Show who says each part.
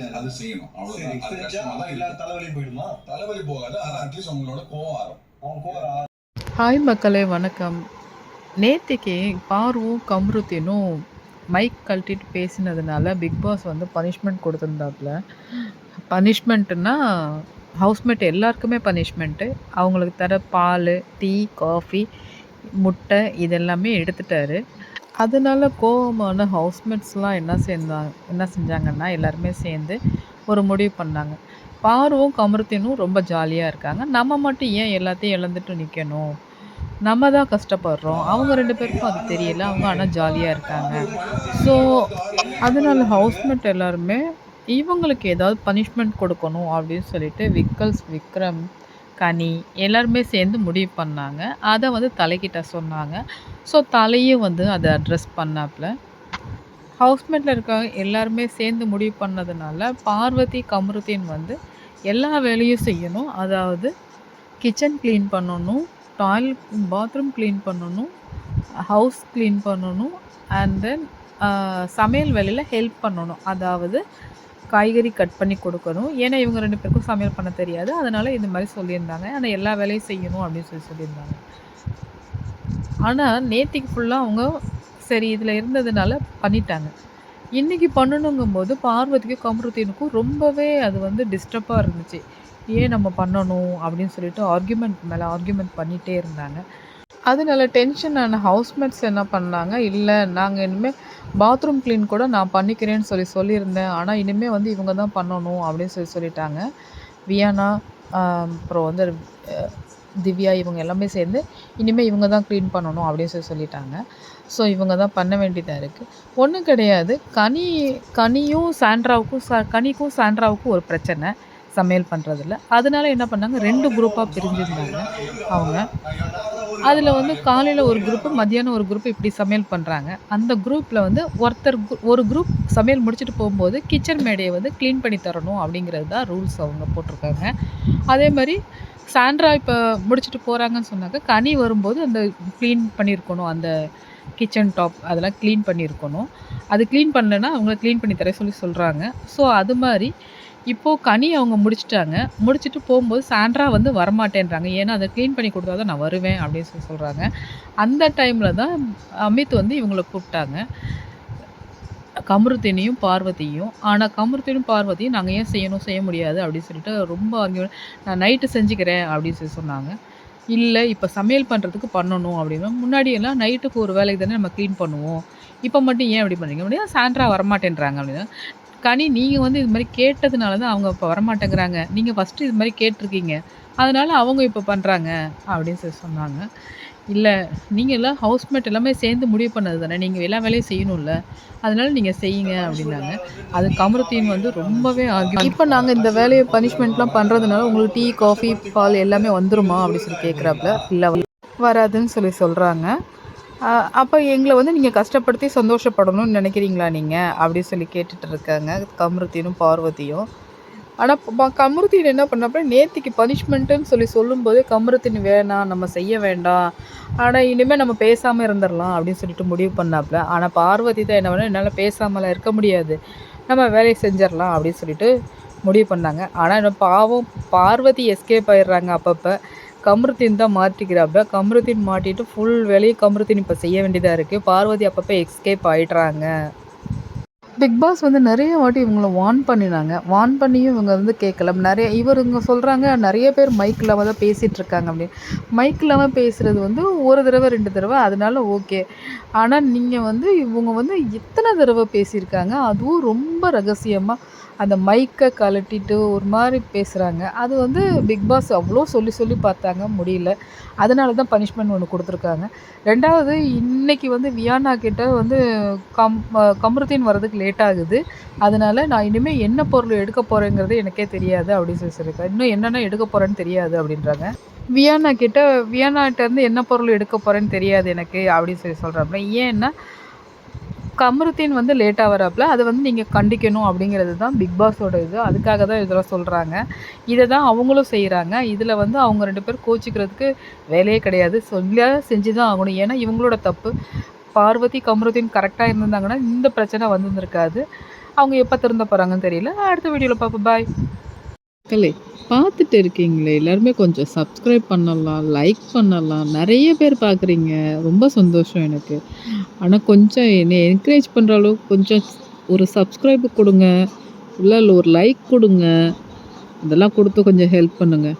Speaker 1: அது அது செய்யணும். அவ்வளவுதான்.
Speaker 2: எல்லா. தலைவலியும் போயிடுமா?
Speaker 1: தலைவலி போகாது. ஆனா அட்லீஸ்ட் உங்களோட கோவம்
Speaker 3: ஹாய் மக்களே வணக்கம். நேத்திக்கு பார்வும் கம்ருத்தினும் மைக் கழட்டிட்டு பேசினதுனால பிக் பாஸ் வந்து பனிஷ்மெண்ட் கொடுத்துருந்தாப்புல. பனிஷ்மெண்ட்டுன்னா ஹவுஸ்மேட் எல்லாருக்குமே பனிஷ்மெண்ட்டு அவங்களுக்கு தர பால் டீ காஃபி முட்டை இதெல்லாமே எடுத்துட்டாரு. அதனால கோவமான ஹவுஸ்மேட்ஸ்லாம் என்ன சேர்ந்தாங்க என்ன செஞ்சாங்கன்னா எல்லாருமே சேர்ந்து ஒரு முடிவு பண்ணாங்க. பார்வும் கமருத்தினும் ரொம்ப ஜாலியாக இருக்காங்க. நம்ம மட்டும் ஏன் எல்லாத்தையும் இழந்துட்டு நிற்கணும் நம்ம தான் கஷ்டப்படுறோம். அவங்க ரெண்டு பேருக்கும் அது தெரியல. அவங்க ஆனால் ஜாலியாக இருக்காங்க. ஸோ அதனால ஹவுஸ்மேட் எல்லாருமே இவங்களுக்கு ஏதாவது பனிஷ்மெண்ட் கொடுக்கணும் அப்படின்னு சொல்லிட்டு விக்கல்ஸ் விக்ரம் கனி எல்லாருமே சேர்ந்து முடிவு பண்ணாங்க. அதை வந்து தலைக்கிட்ட சொன்னாங்க. ஸோ தலையும் வந்து அதை அட்ரஸ் பண்ணாப்புல ஹவுஸ்மேட்டில் இருக்க எல்லாருமே சேர்ந்து முடிவு பண்ணதுனால பார்வதி கமருதீன் வந்து எல்லா வேலையும் செய்யணும். அதாவது கிச்சன் க்ளீன் பண்ணணும் டாய்லெட் பாத்ரூம் க்ளீன் பண்ணணும் ஹவுஸ் க்ளீன் பண்ணணும் அண்ட் தென் சமையல் வேலையில் ஹெல்ப் பண்ணணும். அதாவது காய்கறி கட் பண்ணி கொடுக்கணும். ஏன்னா இவங்க ரெண்டு பேருக்கும் சமையல் பண்ண தெரியாது. அதனால் இந்த மாதிரி சொல்லியிருந்தாங்க. ஆனால் எல்லா வேலையும் செய்யணும் அப்படின்னு சொல்லி சொல்லியிருந்தாங்க. ஆனால் நேத்திக்கு ஃபுல்லாக அவங்க சரி இதில் இருந்ததுனால பண்ணிட்டாங்க. இன்றைக்கி பண்ணணுங்கும்போது பார்வதிக்கும் கமருத்தீனுக்கும் ரொம்பவே அது வந்து டிஸ்டர்பாக இருந்துச்சு. ஏன் நம்ம பண்ணணும் அப்படின்னு சொல்லிட்டு ஆர்கியூமெண்ட் மேலே ஆர்கியூமெண்ட் பண்ணிகிட்டே இருந்தாங்க. அதனால டென்ஷன் ஆன ஹவுஸ்மேட்ஸ் என்ன பண்ணாங்க? இல்லை நாங்கள் இனிமேல் பாத்ரூம் க்ளீன் கூட நான் பண்ணிக்கிறேன்னு சொல்லி சொல்லியிருந்தேன். ஆனால் இனிமேல் வந்து இவங்க தான் பண்ணணும் அப்படின்னு சொல்லி சொல்லிட்டாங்க. வியானா அப்புறம் வந்து திவ்யா இவங்க எல்லாமே சேர்ந்து இனிமேல் இவங்க தான் க்ளீன் பண்ணணும் அப்படின்னு சொல்லி சொல்லிட்டாங்க. ஸோ இவங்க தான் பண்ண வேண்டியதாக இருக்குது ஒன்றும் கிடையாது. கனி கனியும் சாண்ட்ராவுக்கும் சா கனிக்கும் சாண்ட்ராவுக்கும் ஒரு பிரச்சனை. சமையல் பண்ணுறதில்ல அதனால என்ன பண்ணாங்க? ரெண்டு குரூப்பாக பிரிஞ்சிருந்தாங்க. அவங்க அதில் வந்து காலையில் ஒரு குரூப்பு மத்தியானம் ஒரு குரூப் இப்படி சமையல் பண்ணுறாங்க அந்த குரூப்பில் வந்து ஒருத்தர் ஒரு குரூப் சமையல் முடிச்சுட்டு போகும்போது கிச்சன் மேடையை வந்து க்ளீன் பண்ணி தரணும் அப்படிங்கிறது தான் ரூல்ஸ் அவங்க போட்டிருக்காங்க. அதே மாதிரி சாண்ட்ரா இப்போ முடிச்சுட்டு போகிறாங்கன்னு சொன்னாக்க கனி வரும்போது அந்த க்ளீன் பண்ணியிருக்கணும் அந்த கிச்சன் டாப் அதெல்லாம் க்ளீன் பண்ணியிருக்கணும் அது க்ளீன் பண்ணலைன்னா அவங்கள க்ளீன் பண்ணி தர சொல்லி சொல்கிறாங்க ஸோ அது மாதிரி இப்போது கனி அவங்க முடிச்சிட்டாங்க. முடிச்சுட்டு போகும்போது சாண்ட்ரா வந்து வரமாட்டேன்றாங்க. ஏன்னா அதை க்ளீன் பண்ணி கொடுத்தா தான் நான் வருவேன் அப்படின்னு சொல்லி சொல்கிறாங்க அந்த டைமில் தான் அமித் வந்து இவங்களை கூப்பிட்டாங்க. கமருத்தினியும் பார்வதியும். ஆனால் கமருத்தினும் பார்வதியும் நாங்கள் ஏன் செய்யணும்? செய்ய முடியாது அப்படின்னு சொல்லிட்டு ரொம்ப அங்கே நான் நைட்டு செஞ்சுக்கிறேன் அப்படின்னு சொல்லி சொன்னாங்க. இல்லை இப்போ சமையல் பண்ணுறதுக்கு பண்ணணும் அப்படின்னா. முன்னாடியெல்லாம் நைட்டுக்கு ஒரு வேலைக்கு தானே நம்ம க்ளீன் பண்ணுவோம். இப்போ மட்டும் ஏன் அப்படி பண்ணுறீங்க அப்படின்னா சாண்ட்ரா வரமாட்டேன்றாங்க அப்படின்னா. கனி நீங்கள் வந்து இது மாதிரி கேட்டதுனால தான் அவங்க இப்போ வரமாட்டேங்கிறாங்க. நீங்கள் ஃபஸ்ட்டு இது மாதிரி கேட்டிருக்கீங்க. அதனால் அவங்க இப்போ பண்ணுறாங்க அப்படின்னு சொல்லி சொன்னாங்க. இல்லை நீங்கள் எல்லாம் ஹவுஸ்மேட் எல்லாமே சேர்ந்து முடிவு பண்ணது தானே? நீங்கள் எல்லா வேலையும் செய்யணும்ல. அதனால நீங்கள் செய்யுங்க அப்படின்னாங்க. அது கமருத்தீன் வந்து ரொம்பவே ஆகும் இப்போ நாங்கள் இந்த வேலையை பனிஷ்மெண்ட்லாம் பண்ணுறதுனால உங்களுக்கு டீ காஃபி பால் எல்லாமே வந்துருமா? அப்படின்னு சொல்லி கேட்குறாப்புல இல்லை வராதுன்னு சொல்லி சொல்கிறாங்க அப்போ எங்களை வந்து நீங்கள் கஷ்டப்படுத்தி சந்தோஷப்படணும்னு நினைக்கிறீங்களா நீங்கள் அப்படின்னு சொல்லி கேட்டுட்டு இருக்காங்க. கமருத்தினும் பார்வதியும். ஆனால் கமருத்தின் என்ன பண்ணப்ப நேத்திக்கு பனிஷ்மெண்ட்டுன்னு சொல்லி சொல்லும்போது கமருத்தின் வேணாம் நம்ம செய்ய வேண்டாம். ஆனால் இனிமேல் நம்ம பேசாமல் இருந்துடலாம் அப்படின்னு சொல்லிட்டு முடிவு பண்ணாப்புல. ஆனால் பார்வதி தான் என்ன பண்ண என்னால் பேசாமலாம் இருக்க முடியாது. நம்ம வேலையை செஞ்சிடலாம் அப்படின்னு சொல்லிட்டு முடிவு பண்ணாங்க. ஆனால் பாவம் பார்வதி எஸ்கேப் ஆயிடுறாங்க அப்பப்போ. கமருத்தின் தான் மாற்றிக்கிறாப்ப கமருத்தின் மாட்டிட்டு ஃபுல் வேலையும் கமருத்தின் இப்போ செய்ய வேண்டியதாக இருக்குது பார்வதி அப்பப்போ எஸ்கேப் ஆயிடுறாங்க. பிக் பாஸ் வந்து நிறைய வாட்டி இவங்கள வார்ன் பண்ணினாங்க. வார்ன் பண்ணியும் இவங்க வந்து கேட்கல. நிறைய இவர் இவங்க சொல்கிறாங்க நிறைய பேர் மைக் இல்லாமல் தான் பேசிகிட்டு இருக்காங்க அப்படின்னு. மைக் இல்லாமல் பேசுகிறது வந்து ஒரு தடவை ரெண்டு தடவை அதனால ஓகே ஆனால் நீங்கள் வந்து இவங்க வந்து எத்தனை தடவை பேசியிருக்காங்க? அதுவும் ரொம்ப ரகசியமாக அந்த மைக்கை கழட்டிட்டு ஒரு மாதிரி பேசுகிறாங்க அது வந்து பிக் பாஸ் அவ்வளோ சொல்லி சொல்லி பார்த்தாங்க முடியல. அதனால தான் பனிஷ்மெண்ட் ஒன்று கொடுத்துருக்காங்க. ரெண்டாவது இன்றைக்கி வந்து வியானா கிட்ட வந்து கம் கமருத்தின் வரதுக்கு லேட் ஆகுது அதனால் நான் இனிமேல் என்ன பொருள் எடுக்க போகிறேங்கிறது எனக்கே தெரியாது அப்படின்னு சொல்லி சொல்லியிருக்கேன் இன்னும் என்னென்ன எடுக்க போகிறேன்னு தெரியாது அப்படின்றாங்க. வியானா கிட்ட வியானாட்டேருந்து என்ன பொருள் எடுக்க போகிறேன்னு தெரியாது எனக்கு அப்படின்னு சொல்லி சொல்கிறாப்புல ஏன்னா கமருத்தீன் வந்து லேட்டாக வராப்புல அதை வந்து நீங்கள் கண்டிக்கணும் அப்படிங்கிறது தான் பிக் பாஸோட இது. அதுக்காக தான் இதெல்லாம் சொல்கிறாங்க இதை தான் அவங்களும் செய்கிறாங்க இதில் வந்து அவங்க ரெண்டு பேரும் கோச்சிக்கிறதுக்கு வேலையே கிடையாது. சொல்லியா செஞ்சு தான் ஆகணும். ஏன்னா இவங்களோட தப்பு. பார்வதி கமருதீன் கரெக்டாக இருந்திருந்தாங்கன்னா இந்த பிரச்சனை வந்துருந்துருக்காது. அவங்க எப்போ திருந்த போகிறாங்கன்னு தெரியல. அடுத்த வீடியோவில் பார்ப்போம். பாய் மக்களே பார்த்துட்டு இருக்கீங்களே? எல்லாருமே கொஞ்சம் சப்ஸ்கிரைப் பண்ணலாம் லைக் பண்ணலாம். நிறைய பேர் பார்க்குறீங்க. ரொம்ப சந்தோஷம் எனக்கு. ஆனால் கொஞ்சம் என்னை என்கரேஜ் பண்ணுற அளவுக்கு கொஞ்சம் ஒரு சப்ஸ்கிரைப் கொடுங்க. இல்லை ஒரு லைக் கொடுங்க. இதெல்லாம் கொடுத்து கொஞ்சம் ஹெல்ப் பண்ணுங்கள்